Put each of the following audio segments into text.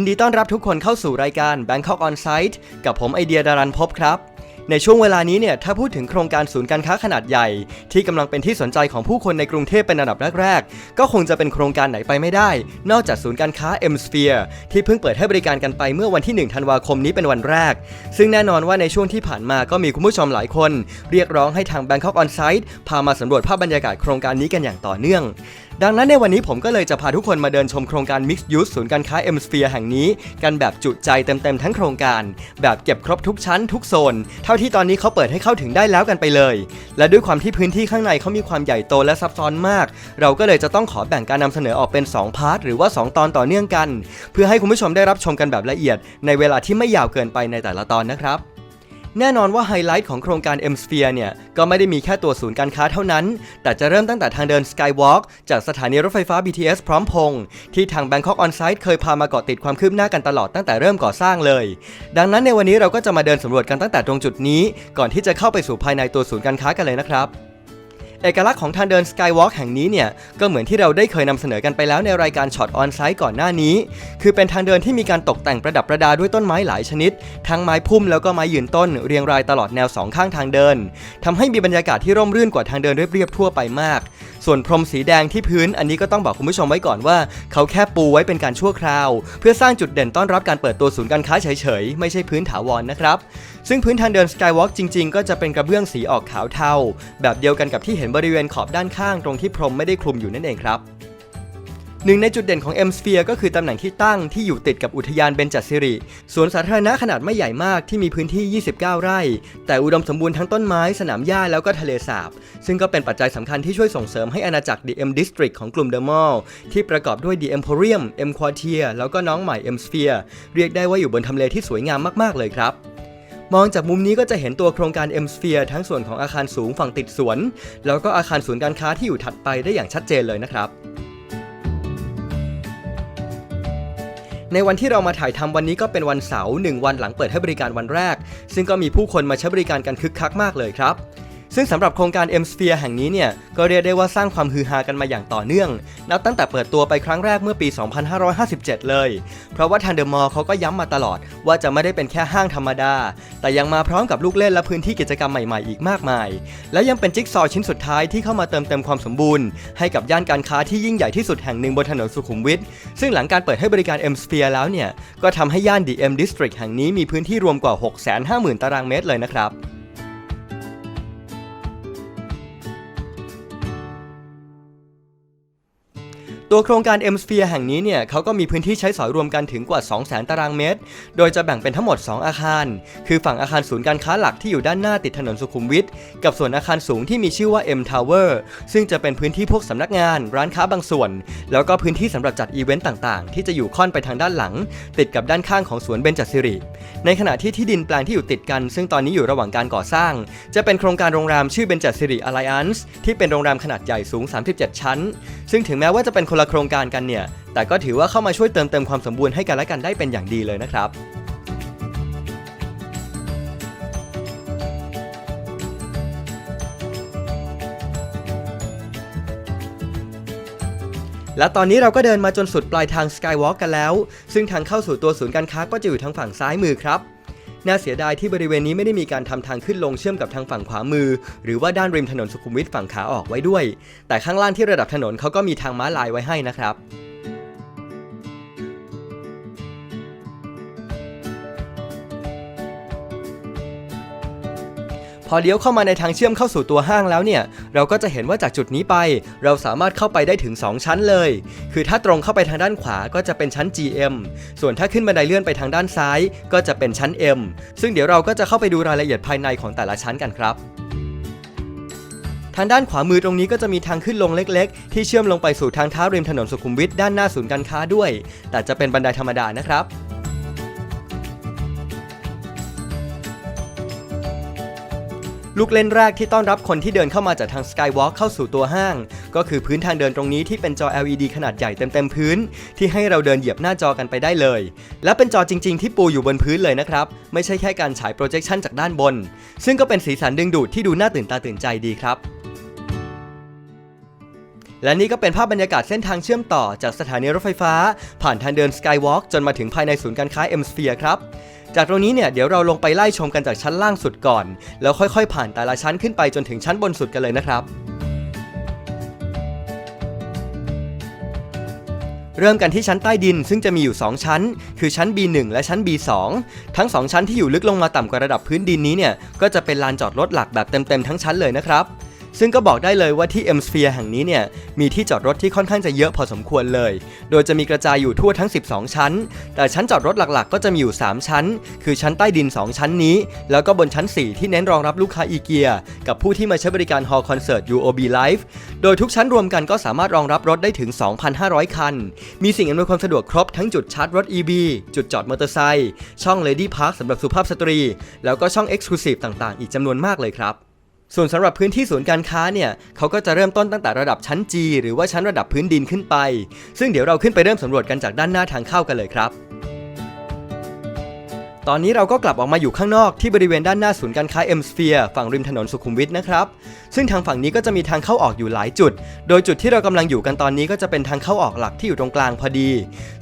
ยินดีต้อนรับทุกคนเข้าสู่รายการ Bangkok On Site กับผมไอเดียดารันพบครับ ในช่วงเวลานี้เนี่ยถ้าพูดถึงโครงการศูนย์การค้าขนาดใหญ่ ที่กำลังเป็นที่สนใจของผู้คนในกรุงเทพเป็นอันดับแรกๆ ก็คงจะเป็นโครงการไหนไปไม่ได้ นอกจากศูนย์การค้า M Sphere ที่เพิ่งเปิดให้บริการกันไปเมื่อวันที่ 1 ธันวาคมนี้เป็นวันแรก ซึ่งแน่นอนว่าในช่วงที่ผ่านมาก็มีคุณผู้ชมหลายคน เรียกร้องให้ทาง Bangkok On Site พามาสำรวจภาพบรรยากาศโครงการนี้กันอย่างต่อเนื่อง ดังนั้นในวันนี้ผมก็เลยจะพาทุกคนมาเดินชมโครงการ Mixed Use ศูนย์การค้า M Sphere แห่งนี้ กันแบบจุใจเต็มๆทั้งโครงการ แบบเก็บครบทุกชั้นทุกโซน เท่าที่ตอนนี้เขาเปิดให้เข้าถึงได้แล้วกันไปเลย และด้วยความที่พื้นที่ข้างในเขามีความใหญ่โตและซับซ้อนมาก เราก็เลยจะต้องขอแบ่งการนำเสนอออกเป็น 2 พาร์ทหรือว่า 2 ตอนต่อเนื่องกัน เพื่อให้คุณผู้ชมได้รับชมกันแบบละเอียด ในเวลาที่ไม่ยาวเกินไปในแต่ละตอนนะครับ แน่นอนว่าไฮไลท์ของโครงการ M Sphere เนี่ย ก็ไม่ได้มีแค่ตัวศูนย์การค้าเท่านั้น แต่จะเริ่มตั้งแต่ทางเดิน Skywalk จากสถานีรถไฟฟ้า BTS พร้อมพงษ์ที่ทาง Bangkok On Site เคยพามาเกาะติดความคืบหน้ากันตลอดตั้งแต่เริ่มก่อสร้างเลย ดังนั้นในวันนี้เราก็จะมาเดินสำรวจกันตั้งแต่ตรงจุดนี้ ก่อนที่จะเข้าไปสู่ภายในตัวศูนย์การค้ากันเลยนะครับ เอกลักษณ์ของทางเดิน Skywalk แห่งนี้เนี่ย ก็เหมือนที่เราได้เคยนำเสนอกันไปแล้วในรายการช็อตออนไซต์ก่อนหน้านี้ คือเป็นทางเดินที่มีการตกแต่งประดับประดาด้วยต้นไม้หลายชนิด ทั้งไม้พุ่มแล้วก็ไม้ยืนต้นเรียงรายตลอดแนวสองข้างทางเดินทำให้มีบรรยากาศที่ร่มรื่นกว่าทางเดินเรียบๆทั่วไปมาก ส่วนพรมสีแดงที่พื้นอันนี้ก็ต้องบอกคุณผู้ชมไว้ก่อนว่า เขาแค่ปูไว้เป็นการชั่วคราว เพื่อสร้างจุดเด่นต้อนรับการเปิดตัวศูนย์การค้าเฉยๆไม่ใช่พื้นถาวรนะครับซึ่งพื้นทางเดิน Skywalk จริง ๆ ก็จะเป็นกระเบื้องสีออกขาวเทา แบบเดียวกันกับที่เห็นบริเวณขอบด้านข้างตรงที่พรมไม่ได้คลุมอยู่นั่นเองครับหนึ่งในจุดเด่นของ M Sphere ก็คือตำแหน่งที่ตั้งที่อยู่ติดกับอุทยานเบญจสิริสวนสาธารณะขนาดไม่ใหญ่มากที่มีพื้นที่ 29 ไร่ แต่อุดมสมบูรณ์ทั้งต้นไม้สนามหญ้าแล้วก็ทะเลสาบ ซึ่งก็เป็นปัจจัยสำคัญที่ช่วยส่งเสริมให้อาณาจักร The M District ของกลุ่ม The Mall ที่ประกอบด้วย The Emporium M Quartier แล้วก็น้องใหม่ M Sphere เรียกได้ว่าอยู่บนทำเลที่สวยงามมากๆเลยครับ มองจากมุมนี้ก็จะเห็นตัวโครงการ M Sphere ทั้งส่วนของอาคารสูงฝั่งติดสวน แล้วก็อาคารศูนย์การค้าที่อยู่ถัดไปได้อย่างชัดเจนเลยนะครับในวันที่เรามาถ่ายทำวันนี้ก็เป็นวันเสาร์หนึ่งวันหลังเปิดให้บริการวันแรก ซึ่งก็มีผู้คนมาใช้บริการกันคึกคักมากเลยครับ ซึ่งสำหรับโครงการ M Sphere แห่งนี้เนี่ยก็เรียกได้ว่าสร้างความฮือฮากันมาอย่างต่อเนื่อง นับตั้งแต่เปิดตัวไปครั้งแรกเมื่อปี 2557 เลย เพราะว่าทางเดอะมอลล์เขาก็ย้ำมาตลอด ว่าจะไม่ได้เป็นแค่ห้างธรรมดา แต่ยังมาพร้อมกับลูกเล่นและพื้นที่กิจกรรมใหม่ๆอีกมากมาย และยังเป็นจิ๊กซอว์ชิ้นสุดท้ายที่เข้ามาเติมเต็มความสมบูรณ์ ให้กับย่านการค้าที่ยิ่งใหญ่ที่สุดแห่งหนึ่งบนถนนสุขุมวิทซึ่งหลังการเปิดให้บริการ M Sphere แล้วเนี่ยก็ทำให้ย่าน The M District แห่งนี้มีพื้นที่รวมกว่า 650,000 ตารางเมตรเลยนะครับ ตัวโครงการ M Sphere แห่งนี้เนี่ยเขาก็มีพื้นที่ใช้สอยรวมกันถึงกว่า 200,000 ตารางเมตร โดยจะแบ่งเป็นทั้งหมด 2 อาคาร คือฝั่งอาคารศูนย์การค้าหลักที่อยู่ด้านหน้าติดถนนสุขุมวิทกับส่วนอาคารสูงที่มีชื่อว่า M Tower ซึ่งจะเป็นพื้นที่พวกสำนักงาน ร้านค้าบางส่วน แล้วก็พื้นที่สำหรับจัดอีเวนต์ต่างๆ ที่จะอยู่ค่อนไปทางด้านหลัง ติดกับด้านข้างของสวนเบญจสิริ ในขณะที่ที่ดินแปลงที่อยู่ติดกัน ซึ่งตอนนี้อยู่ระหว่างการก่อสร้าง จะเป็นโครงการโรงแรมชื่อเบญจสิริ Alliance ที่เป็นโรงแรมขนาดใหญ่สูง 37 ชั้น ซึ่งถึงแม้ว่าจะเป็นคนละโครงการกันเนี่ย แต่ก็ถือว่าเข้ามาช่วยเติมเต็มความสมบูรณ์ให้กันและกันได้เป็นอย่างดีเลยนะครับและตอนนี้เราก็เดินมาจนสุดปลายทาง Skywalk กันแล้ว ซึ่งทางเข้าสู่ตัวศูนย์การค้าก็จะอยู่ทางฝั่งซ้ายมือครับ น่าเสียดายที่บริเวณนี้ไม่ได้มีการทำทางขึ้นลงเชื่อมกับทางฝั่งขวามือ หรือว่าด้านริมถนนสุขุมวิทฝั่งขาออกไว้ด้วย แต่ข้างล่างที่ระดับถนนเขาก็มีทางม้าลายไว้ให้นะครับ พอเลี้ยวเข้ามาในทางเชื่อมเข้าสู่ตัวห้างแล้วเนี่ย เราก็จะเห็นว่าจากจุดนี้ไป เราสามารถเข้าไปได้ถึง 2 ชั้นเลย คือถ้าตรงเข้าไปทางด้านขวาก็จะเป็นชั้น GM ส่วนถ้าขึ้นบันไดเลื่อนไปทางด้านซ้าย ก็จะเป็นชั้น M ซึ่งเดี๋ยวเราก็จะเข้าไปดูรายละเอียดภายในของแต่ละชั้นกันครับทางด้านขวามือตรงนี้ก็จะมีทางขึ้นลงเล็กๆ ที่เชื่อมลงไปสู่ทางเท้าริมถนนสุขุมวิทด้านหน้าศูนย์การค้าด้วย แต่จะเป็นบันไดธรรมดานะครับ ลูกเล่นแรกที่ต้อนรับคนที่เดินเข้ามาจากทาง Skywalk เข้าสู่ตัวห้าง ก็คือพื้นทางเดินตรงนี้ที่เป็นจอ LED ขนาดใหญ่เต็มๆพื้น ที่ให้เราเดินเหยียบหน้าจอกันไปได้เลย และเป็นจอจริง ๆ ที่ปูอยู่บนพื้นเลยนะครับ ไม่ใช่แค่การฉาย projection จากด้านบน ซึ่งก็เป็นสีสันดึงดูดที่ดูน่าตื่นตาตื่นใจดีครับและนี่ก็เป็นภาพบรรยากาศเส้นทางเชื่อมต่อจากสถานีรถไฟฟ้า ผ่านทางเดิน Skywalk จนมาถึงภายในศูนย์การค้า M Sphere ครับ จากตรงนี้เนี่ยเดี๋ยวเราลงไปไล่ชมกันจากชั้นล่างสุดก่อน แล้วค่อยๆ ผ่านแต่ละชั้นขึ้นไปจนถึงชั้นบนสุดกันเลยนะครับ เริ่มกันที่ชั้นใต้ดินซึ่งจะมีอยู่ 2 ชั้น คือชั้น B1 และชั้น B2 ทั้ง 2 ชั้นที่อยู่ลึกลงมาต่ำกว่าระดับพื้นดินนี้เนี่ยก็จะเป็นลานจอดรถหลักแบบเต็มๆทั้งชั้นเลยนะครับ ซึ่งก็บอกได้เลยว่าที่ M Sphere แห่งนี้เนี่ยมีที่จอดรถที่ค่อนข้างจะเยอะพอสมควรเลย โดยจะมีกระจายอยู่ทั่วทั้ง 12 ชั้น แต่ชั้นจอดรถหลักๆ ก็จะมีอยู่ 3 ชั้น คือชั้นใต้ดิน 2 ชั้นนี้ แล้วก็บนชั้น 4 ที่เน้นรองรับลูกค้าอีเกียกับผู้ที่มาใช้บริการฮอลล์คอนเสิร์ต UOB Live โดยทุกชั้นรวมกันก็สามารถรองรับรถได้ถึง 2,500 คัน มีสิ่งอำนวยความสะดวกครบทั้งจุดชาร์จรถ EV จุดจอดมอเตอร์ไซค์ช่อง Lady Park สำหรับสุภาพสตรี แล้วก็ช่อง Exclusive ต่างๆ อีกจำนวนมากเลยครับ ส่วนสำหรับพื้นที่ศูนย์การค้าเนี่ยเขาก็จะเริ่มต้นตั้งแต่ระดับชั้น G หรือว่าชั้นระดับพื้นดินขึ้นไป ซึ่งเดี๋ยวเราขึ้นไปเริ่มสำรวจกันจากด้านหน้าทางเข้ากันเลยครับ ตอนนี้เราก็กลับออกมาอยู่ข้างนอกที่บริเวณด้านหน้าศูนย์การค้า M Sphere ฝั่งริมถนนสุขุมวิทนะครับ ซึ่งทางฝั่งนี้ก็จะมีทางเข้าออกอยู่หลายจุด โดยจุดที่เรากำลังอยู่กันตอนนี้ก็จะเป็นทางเข้าออกหลักที่อยู่ตรงกลางพอดี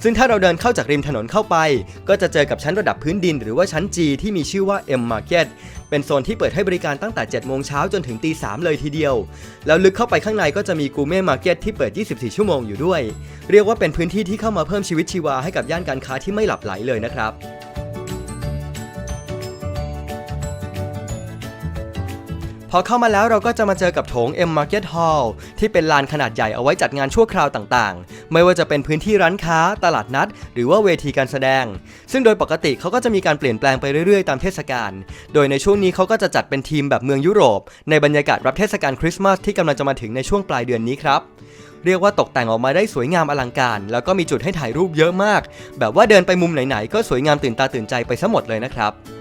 ซึ่งถ้าเราเดินเข้าจากริมถนนเข้าไป ก็จะเจอกับชั้นระดับพื้นดิน หรือว่าชั้น G ที่มีชื่อว่า M Market เป็นโซนที่เปิดให้บริการตั้งแต่ 7 โมงเช้าจนถึงตี3เลยทีเดียว แล้วลึกเข้าไปข้างในก็จะมีกูเม่มาร์เก็ตที่เปิด 24 ชั่วโมงอยู่ด้วย เรียกว่าเป็นพื้นที่ที่เข้ามาเพิ่มชีวิตชีวาให้กับย่านการค้าที่ไม่หลับไหลเลยนะครับ พอเข้ามาแล้วเราก็จะมาเจอกับโถง M Market Hall ที่เป็นลานขนาดใหญ่เอาไว้จัดงานชั่วคราวต่างๆ ไม่ว่าจะเป็นพื้นที่ร้านค้า ตลาดนัด หรือว่าเวทีการแสดง ซึ่งโดยปกติเขาก็จะมีการเปลี่ยนแปลงไปเรื่อยๆ ตามเทศกาล โดยในช่วงนี้เขาก็จะจัดเป็นทีมแบบเมืองยุโรป ในบรรยากาศรับเทศกาลคริสต์มาสที่กำลังจะมาถึงในช่วงปลายเดือนนี้ครับเรียกว่าตกแต่งออกมาได้สวยงามอลังการ แล้วก็มีจุดให้ถ่ายรูปเยอะมาก แบบว่าเดินไปมุมไหนๆก็สวยงามตื่นตาตื่นใจไปซะหมดเลยนะครับ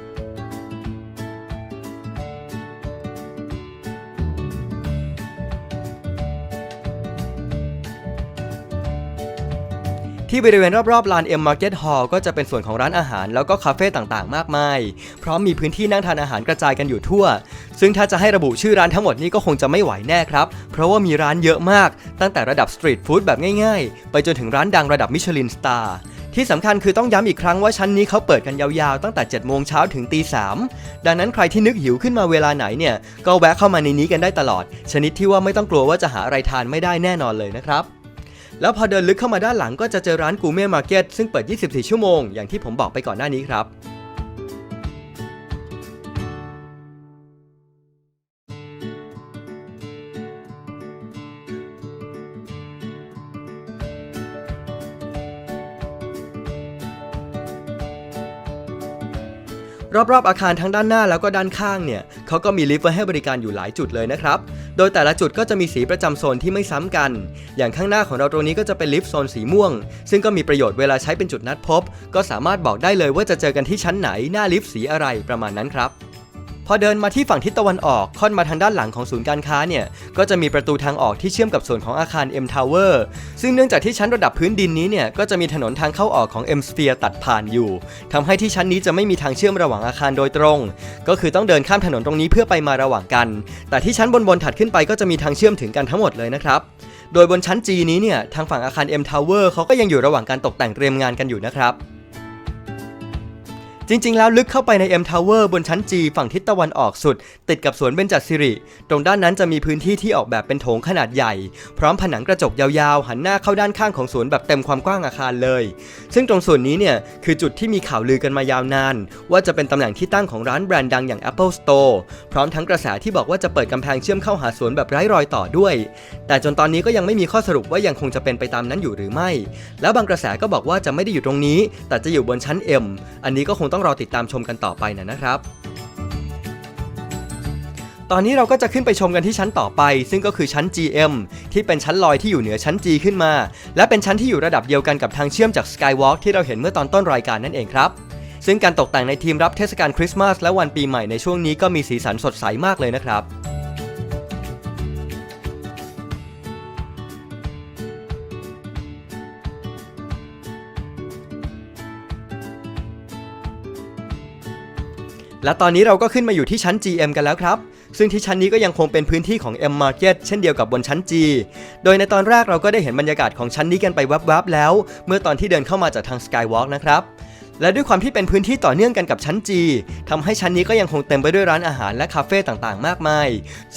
ที่บริเวณรอบๆลาน M Market Hall ก็จะเป็นส่วนของร้านอาหารแล้วก็คาเฟ่ต่างๆ มากมาย พร้อมมีพื้นที่นั่งทานอาหารกระจายกันอยู่ทั่ว ซึ่งถ้าจะให้ระบุชื่อร้านทั้งหมดนี้ก็คงจะไม่ไหวแน่ครับ เพราะว่ามีร้านเยอะมาก ตั้งแต่ระดับสตรีทฟู้ดแบบง่ายๆ ไปจนถึงร้านดังระดับมิชลินสตาร์ที่สำคัญคือต้องย้ำอีกครั้งว่าชั้นนี้เขาเปิดกันยาวๆ ตั้งแต่ 7 โมงเช้าถึงตีสามดังนั้นใครที่นึกหิวขึ้นมาเวลาไหนเนี่ย ก็แวะเข้ามาในนี้กันได้ตลอด ชนิดที่ว่าไม่ต้องกลัวว่าจะหาอะไรทานไม่ได้แน่นอนเลยนะครับ แล้วพอเดินลึกเข้ามาด้านหลังก็จะเจอร้านกูเม่มาร์เก็ตซึ่งเปิด 24 ชั่วโมง อย่างที่ผมบอกไปก่อนหน้านี้ครับ รอบๆอาคารทั้งด้านหน้าแล้วก็ด้านข้างเนี่ยเขาก็มีลิฟต์ไว้ให้บริการอยู่หลายจุดเลยนะครับ โดยแต่ละจุดก็จะมีสีประจำโซนที่ไม่ซ้ำกัน อย่างข้างหน้าของเราตรงนี้ก็จะเป็นลิฟต์โซนสีม่วง ซึ่งก็มีประโยชน์เวลาใช้เป็นจุดนัดพบ ก็สามารถบอกได้เลยว่าจะเจอกันที่ชั้นไหนหน้าลิฟต์สีอะไรประมาณนั้นครับ พอเดินมาที่ฝั่งทิศตะวันออกค่อนมาทางด้านหลังของศูนย์การค้าเนี่ย ก็จะมีประตูทางออกที่เชื่อมกับส่วนของอาคาร M Tower ซึ่งเนื่องจากที่ชั้นระดับพื้นดินนี้เนี่ย ก็จะมีถนนทางเข้าออกของ M Sphere ตัดผ่านอยู่ทำให้ที่ชั้นนี้จะไม่มีทางเชื่อมระหว่างอาคารโดยตรง ก็คือต้องเดินข้ามถนนตรงนี้เพื่อไปมาระหว่างกัน แต่ที่ชั้นบนบนๆถัดขึ้นไปก็จะมีทางเชื่อมถึงกันทั้งหมดเลยนะครับโดยบนชั้น G นี้เนี่ยทางฝั่งอาคาร M Tower เขาก็ยังอยู่ระหว่างการตกแต่งเตรียมงานกันอยู่นะครับ จริง ๆ แล้วลึกเข้าไปใน M Tower บนชั้น G ฝั่งทิศตะวันออกสุด ติดกับสวนเบญจสิริ ตรงด้านนั้นจะมีพื้นที่ที่ออกแบบเป็นโถงขนาดใหญ่ พร้อมผนังกระจกยาวๆ หันหน้าเข้าด้านข้างของสวนแบบเต็มความกว้างอาคารเลย ซึ่งตรงส่วนนี้เนี่ยคือจุดที่มีข่าวลือกันมายาวนาน ว่าจะเป็นตำแหน่งที่ตั้งของร้านแบรนด์ดังอย่าง Apple Store พร้อมทั้งกระแสที่บอกว่าจะเปิดกำแพงเชื่อมเข้าหาสวนแบบไร้รอยต่อด้วย แต่จนตอนนี้ก็ยังไม่มีข้อสรุปว่ายังคงจะเป็นไปตามนั้นอยู่หรือไม่ แล้วบางกระแสก็บอกว่าจะไม่ได้อยู่ตรงนี้ แต่จะอยู่บนชั้น M อันนี้ก็คงต้ององรอติดตามชมกันต่อไปนะนะครับ ตอนนี้เราก็จะขึ้นไปชมกันที่ชั้นต่อไป ซึ่งก็คือชั้น GM ที่เป็นชั้นลอยที่อยู่เหนือชั้น G ขึ้นมา และเป็นชั้นที่อยู่ระดับเดียวกันกับทางเชื่อมจาก Skywalk ที่เราเห็นเมื่อตอนต้นรายการนั่นเองครับซึ่งการตกแต่งในทีมรับเทศกาลคริสต์มาสและวันปีใหม่ในช่วงนี้ก็มีสีสันสดใสมากเลยนะครับ และตอนนี้เราก็ขึ้นมาอยู่ที่ชั้น GM กันแล้วครับ ซึ่งที่ชั้นนี้ก็ยังคงเป็นพื้นที่ของ M Market เช่นเดียวกับบนชั้น G โดยในตอนแรกเราก็ได้เห็นบรรยากาศของชั้นนี้กันไปแวบๆแล้ว เมื่อตอนที่เดินเข้ามาจากทาง Skywalk นะครับและด้วยความที่เป็นพื้นที่ต่อเนื่องกันกับชั้น G ทำให้ชั้นนี้ก็ยังคงเต็มไปด้วยร้านอาหารและคาเฟ่ต่างๆ มากมาย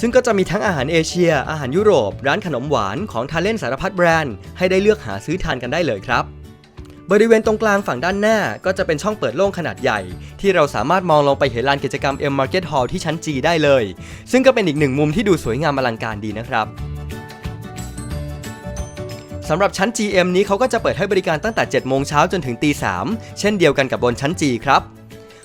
ซึ่งก็จะมีทั้งอาหารเอเชีย อาหารยุโรป ร้านขนมหวานของทานเล่นสารพัดแบรนด์ ให้ได้เลือกหาซื้อทานกันได้เลยครับ บริเวณตรงกลางฝั่งด้านหน้าก็จะเป็นช่องเปิดโล่งขนาดใหญ่ ที่เราสามารถมองลงไปเห็นลานกิจกรรม M Market Hall ที่ชั้น G ได้เลย ซึ่งก็เป็นอีกหนึ่งมุมที่ดูสวยงามอลังการดีนะครับสำหรับชั้น GM นี้เขาก็จะเปิดให้บริการตั้งแต่ 7 โมงเช้าจนถึงตี 3 เช่นเดียวกันกับบนชั้น G ครับ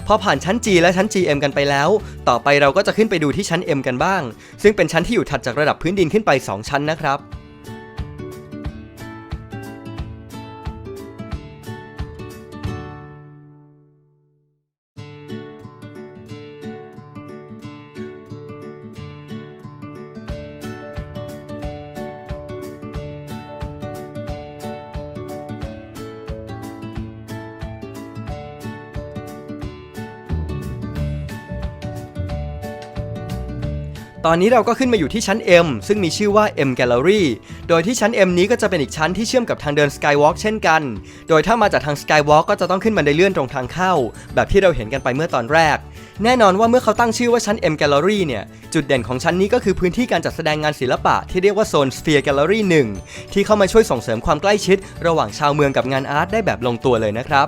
พอผ่านชั้น G และชั้น GM กันไปแล้ว ต่อไปเราก็จะขึ้นไปดูที่ชั้น M กันบ้าง ซึ่งเป็นชั้นที่อยู่ถัดจากระดับพื้นดินขึ้นไป 2 ชั้นนะครับ ตอนนี้เราก็ขึ้นมาอยู่ที่ชั้น M ซึ่งมีชื่อว่า M Gallery โดยที่ชั้น M นี้ก็จะเป็นอีกชั้นที่เชื่อมกับทางเดิน Skywalk เช่นกัน โดยถ้ามาจากทาง Skywalk ก็จะต้องขึ้นบันไดเลื่อนตรงทางเข้า แบบที่เราเห็นกันไปเมื่อตอนแรก แน่นอนว่าเมื่อเขาตั้งชื่อว่าชั้น M Gallery เนี่ย จุดเด่นของชั้นนี้ก็คือพื้นที่การจัดแสดงงานศิลปะที่เรียกว่าโซน Sphere Gallery 1 ที่เข้ามาช่วยส่งเสริมความใกล้ชิด ระหว่างชาวเมืองกับงานอาร์ตได้แบบลงตัวเลยนะครับ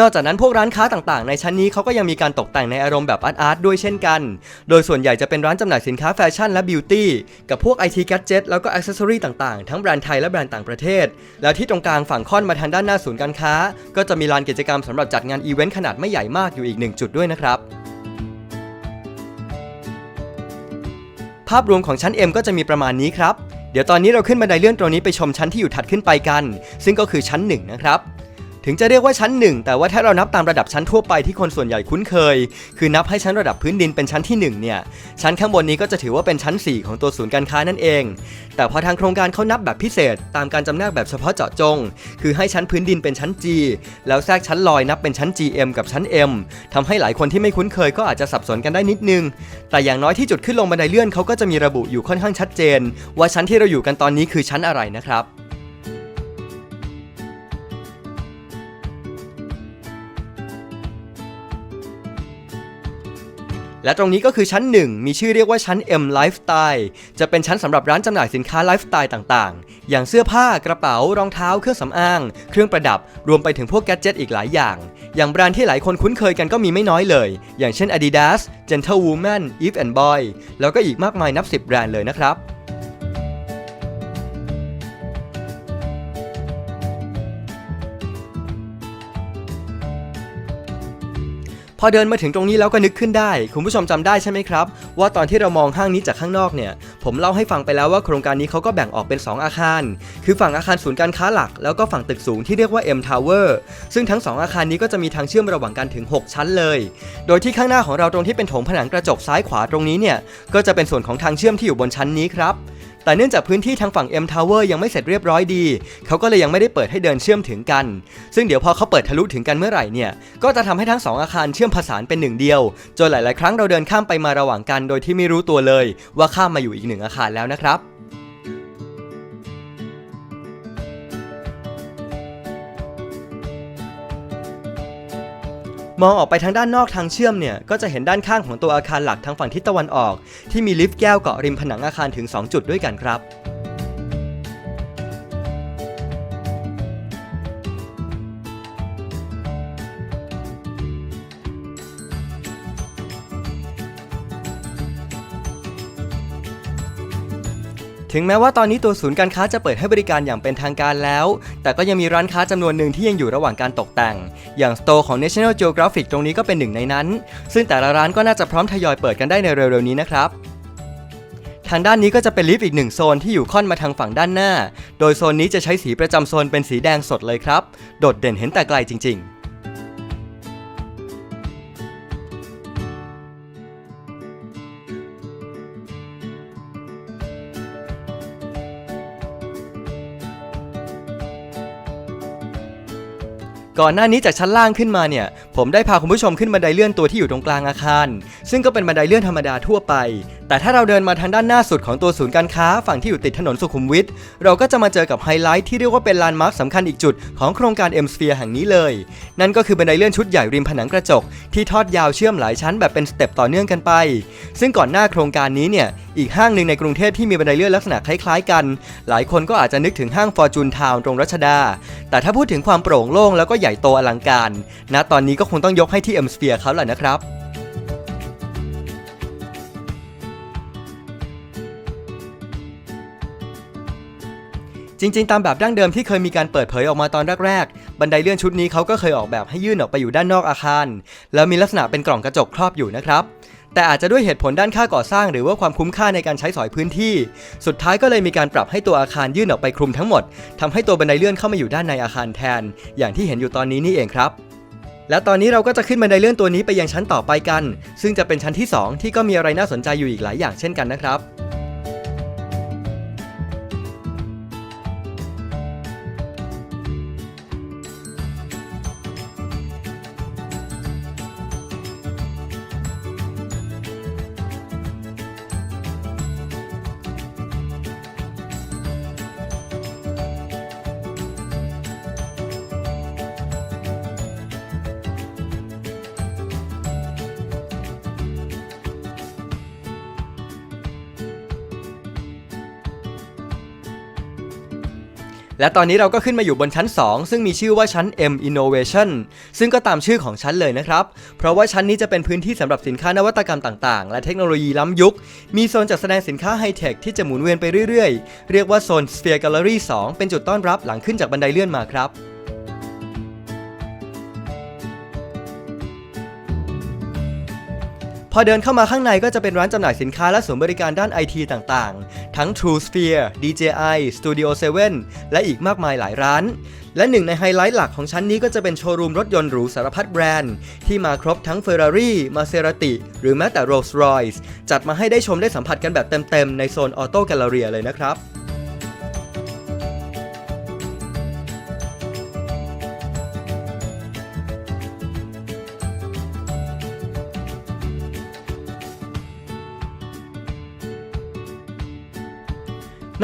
นอกจากนั้นพวกร้านค้าต่างๆ ในชั้นนี้เขาก็ยังมีการตกแต่งในอารมณ์แบบอาร์ตอาร์ตด้วยเช่นกัน โดยส่วนใหญ่จะเป็นร้านจำหน่ายสินค้าแฟชั่นและบิวตี้กับพวก IT Gadget แล้วก็อ c เซสซอรีต่างๆ ทั้งแบรนด์ไทยและแบรนด์ต่างประเทศ แล้วที่ตรงกลางฝั่งค่อนมาทางด้านหน้าศูนย์การค้า ก็จะมีลานกิจกรรมสำหรับจัดงานอีเวนต์ขนาดไม่ใหญ่มากอยู่อีกหนึ่งจุดด้วยนะครับภาพรวมของชั้น M ก็จะมีประมาณนี้ครับ เดี๋ยวตอนนี้เราขึ้นบันไดเลื่อนตรงนี้ไปชมชั้นที่อยู่ถัดขึ้นไปกัน ซึ่งก็คือชั้น 1 นะครับ ถึงจะเรียกว่าชั้น 1 แต่ว่าถ้าเรานับตามระดับชั้นทั่วไปที่คนส่วนใหญ่คุ้นเคย คือนับให้ชั้นระดับพื้นดินเป็นชั้นที่1เนี่ยชั้นข้างบนนี้ก็จะถือว่าเป็นชั้น 4 ของตัวศูนย์การค้านั่นเอง แต่พอทางโครงการเขานับแบบพิเศษ ตามการจำแนกแบบเฉพาะเจาะจง คือให้ชั้นพื้นดินเป็นชั้น G แล้วแทรกชั้นลอยนับเป็นชั้น GM กับชั้น M ทำให้หลายคนที่ไม่คุ้นเคยก็อาจจะสับสนกันได้นิดนึง แต่อย่างน้อยที่จุดขึ้นลงบันไดเลื่อนเขาก็จะมีระบุอยู่ค่อนข้างชัดเจน ว่าชั้นที่เราอยู่กันตอนนี้คือชั้นอะไรนะครับ และตรงนี้ก็คือชั้น 1 มีชื่อเรียกว่าชั้น M Lifestyle จะเป็นชั้นสำหรับร้านจำหน่ายสินค้าไลฟ์สไตล์ต่างๆ อย่างเสื้อผ้ากระเป๋ารองเท้า เครื่องสำอาง เครื่องประดับ รวมไปถึงพวกแกดเจิตอีกหลายอย่าง อย่างแบรนด์ที่หลายคนคุ้นเคยกันก็มีไม่น้อยเลย อย่างเช่น Adidas Gentlewoman Eve and Boy แล้วก็อีกมากมายนับ 10 แบรนด์เลยนะครับ อเดินมาถึงตรงนี้แล้วก็นึกขึ้นได้ คุณผู้ชมจำได้ใช่ไหมครับ ว่าตอนที่เรามองห้างนี้จากข้างนอกเนี่ย ผมเล่าให้ฟังไปแล้วว่าโครงการนี้เขาก็แบ่งออกเป็น 2 อาคาร คือฝั่งอาคารศูนย์การค้าหลัก แล้วก็ฝั่งตึกสูงที่เรียกว่า M Tower ซึ่งทั้ง 2 อาคารนี้ก็จะมีทางเชื่อมระหว่างกันถึง 6 ชั้นเลย โดยที่ข้างหน้าของเราตรงที่เป็นโถงผนังกระจกซ้ายขวาตรงนี้เนี่ยก็จะเป็นส่วนของทางเชื่อมที่อยู่บนชั้นนี้ครับ แต่เนื่องจากพื้นที่ทางฝั่ง M Tower ยังไม่เสร็จเรียบร้อยดี เขาก็เลยยังไม่ได้เปิดให้เดินเชื่อมถึงกัน ซึ่งเดี๋ยวพอเขาเปิดทะลุถึงกันเมื่อไหร่เนี่ย ก็จะทำให้ทั้งสองอาคารเชื่อมผสานเป็นหนึ่งเดียว จนหลาย ๆ ครั้งเราเดินข้ามไปมาระหว่างกันโดยที่ไม่รู้ตัวเลย ว่าข้ามมาอยู่อีกหนึ่งอาคารแล้วนะครับ มองออกไปทางด้านนอกทางเชื่อมเนี่ยก็จะเห็นด้านข้างของตัวอาคารหลักทางฝั่งทิศตะวันออก ที่มีลิฟต์แก้วเกาะริมผนังอาคารถึง 2 จุดด้วยกันครับ ถึงแม้ว่าตอนนี้ตัวศูนย์การค้าจะเปิดให้บริการอย่างเป็นทางการแล้ว แต่ก็ยังมีร้านค้าจำนวนหนึ่งที่ยังอยู่ระหว่างการตกแต่ง อย่างสโตร์ของ National Geographic ตรงนี้ก็เป็นหนึ่งในนั้น ซึ่งแต่ละร้านก็น่าจะพร้อมทยอยเปิดกันได้ในเร็วๆนี้นะครับทางด้านนี้ก็จะเป็นลิฟต์อีกหนึ่งโซนที่อยู่ค่อนมาทางฝั่งด้านหน้า โดยโซนนี้จะใช้สีประจำโซนเป็นสีแดงสดเลยครับ โดดเด่นเห็นแต่ไกลจริงๆ ก่อนหน้านี้จากชั้นล่างขึ้นมาเนี่ย ผมได้พาคุณผู้ชมขึ้นบันไดเลื่อนตัวที่อยู่ตรงกลางอาคาร ซึ่งก็เป็นบันไดเลื่อนธรรมดาทั่วไป แต่ถ้าเราเดินมาทางด้านหน้าสุดของตัวศูนย์การค้าฝั่งที่อยู่ติดถนนสุขุมวิทเราก็จะมาเจอกับไฮไลท์ที่เรียกว่าเป็นลานมาร์คสำคัญอีกจุดของโครงการ M Sphere แห่งนี้เลย นั่นก็คือบันไดเลื่อนชุดใหญ่ริมผนังกระจก ที่ทอดยาวเชื่อมหลายชั้นแบบเป็นสเต็ปต่อเนื่องกันไป ซึ่งก่อนหน้าโครงการนี้เนี่ยอีกห้างหนึ่งในกรุงเทพที่มีบันไดเลื่อนลักษณะคล้ายๆกัน หลายคนก็อาจจะนึกถึงห้าง Fortune Town ตรงรัชดา แต่ถ้าพูดถึงความโปร่งโล่งแล้วก็ใหญ่โตอลังการณนะตอนนี้ก็คงต้องยกให้ที่ M Sphere เขาแหละนะครับ จริง ๆ ตามแบบดั้งเดิมที่เคยมีการเปิดเผยออกมาตอนแรกๆ บันไดเลื่อนชุดนี้เขาก็เคยออกแบบให้ยื่นออกไปอยู่ด้านนอกอาคาร แล้วมีลักษณะเป็นกล่องกระจกครอบอยู่นะครับ แต่อาจจะด้วยเหตุผลด้านค่าก่อสร้างหรือว่าความคุ้มค่าในการใช้สอยพื้นที่ สุดท้ายก็เลยมีการปรับให้ตัวอาคารยื่นออกไปคลุมทั้งหมดทำให้ตัวบันไดเลื่อนเข้ามาอยู่ด้านในอาคารแทน อย่างที่เห็นอยู่ตอนนี้นี่เองครับและตอนนี้เราก็จะขึ้นบันไดเลื่อนตัวนี้ไปยังชั้นต่อไปกัน ซึ่งจะเป็นชั้นที่ 2 ที่ก็มีอะไรน่าสนใจอยู่อีกหลายอย่างเช่นกันนะครับ และตอนนี้เราก็ขึ้นมาอยู่บนชั้น 2 ซึ่งมีชื่อว่าชั้น M Innovation ซึ่งก็ตามชื่อของชั้นเลยนะครับ เพราะว่าชั้นนี้จะเป็นพื้นที่สำหรับสินค้านวัตกรรมต่างๆ และเทคโนโลยีล้ำยุค มีโซนจัดแสดงสินค้าไฮเทคที่จะหมุนเวียนไปเรื่อยๆ เรียกว่าโซน Sphere Gallery 2 เป็นจุดต้อนรับหลังขึ้นจากบันไดเลื่อนมาครับ พอเดินเข้ามาข้างในก็จะเป็นร้านจำหน่ายสินค้าและศูนย์บริการด้านไอทีต่างๆ ทั้ง True Sphere, DJI, Studio 7 และอีกมากมายหลายร้าน และหนึ่งในไฮไลท์หลักของชั้นนี้ก็จะเป็นโชว์รูมรถยนต์หรูสารพัดแบรนด์ ที่มาครบทั้ง Ferrari, Maserati หรือแม้แต่ Rolls-Royce จัดมาให้ได้ชมได้สัมผัสกันแบบเต็มๆ ในโซนออโต้แกลเลอรี่เลยนะครับ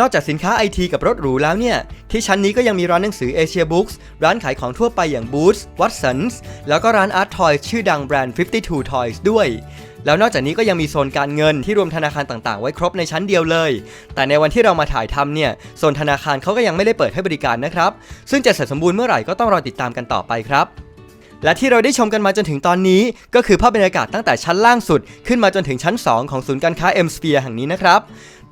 นอกจากสินค้าไอทีกับรถหรูแล้วเนี่ย ที่ชั้นนี้ก็ยังมีร้านหนังสือ Asia Books ร้านขายของทั่วไปอย่าง Boots Watsons แล้วก็ร้าน Art Toys ชื่อดังแบรนด์ 52 Toys ด้วย แล้วนอกจากนี้ก็ยังมีโซนการเงินที่รวมธนาคารต่างๆ ไว้ครบในชั้นเดียวเลย แต่ในวันที่เรามาถ่ายทำเนี่ยโซนธนาคารเขาก็ยังไม่ได้เปิดให้บริการนะครับ ซึ่งจะเสร็จสมบูรณ์เมื่อไหร่ก็ต้องรอติดตามกันต่อไปครับและที่เราได้ชมกันมาจนถึงตอนนี้ ก็คือภาพบรรยากาศตั้งแต่ชั้นล่างสุด ขึ้นมาจนถึงชั้น 2 ของศูนย์การค้า M Sphere แห่งนี้นะครับ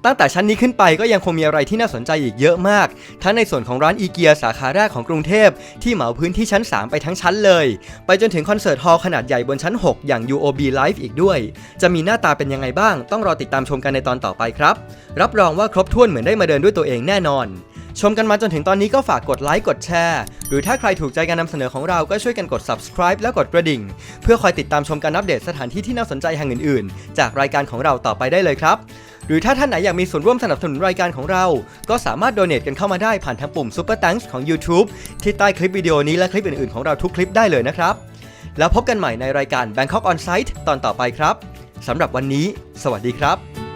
ตั้งแต่ชั้นนี้ขึ้นไปก็ยังคงมีอะไรที่น่าสนใจอีกเยอะมาก ทั้งในส่วนของร้านอีเกียสาขาแรกของกรุงเทพ ที่เหมาพื้นที่ชั้น 3 ไปทั้งชั้นเลย ไปจนถึงคอนเสิร์ตฮอลล์ขนาดใหญ่บนชั้น 6 อย่าง UOB Live อีกด้วย จะมีหน้าตาเป็นยังไงบ้าง ต้องรอติดตามชมกันในตอนต่อไปครับ รับรองว่าครบถ้วนเหมือนได้มาเดินด้วยตัวเองแน่นอนชมกันมาจนถึงตอนนี้ก็ฝากกดไลค์กดแชร์ หรือถ้าใครถูกใจการนำเสนอของเราก็ช่วยกันกด subscribe และกดกระดิ่ง เพื่อคอยติดตามชมการอัปเดตสถานที่ที่น่าสนใจแห่งอื่นๆ จากรายการของเราต่อไปได้เลยครับ หรือถ้าท่านไหนอยากมีส่วนร่วมสนับสนุนรายการของเรา ก็สามารถโดเน a t กันเข้ามาได้ผ่านทางปุ่ม Super Thanks ของ YouTube ที่ใต้คลิปวิดีโอนี้และคลิปอื่นๆของเราทุกคลิปได้เลยนะครับ แล้วพบกันใหม่ในรายการ Bangkok On Site ตอนต่อไปครับสำหรับวันนี้ สวัสดีครับ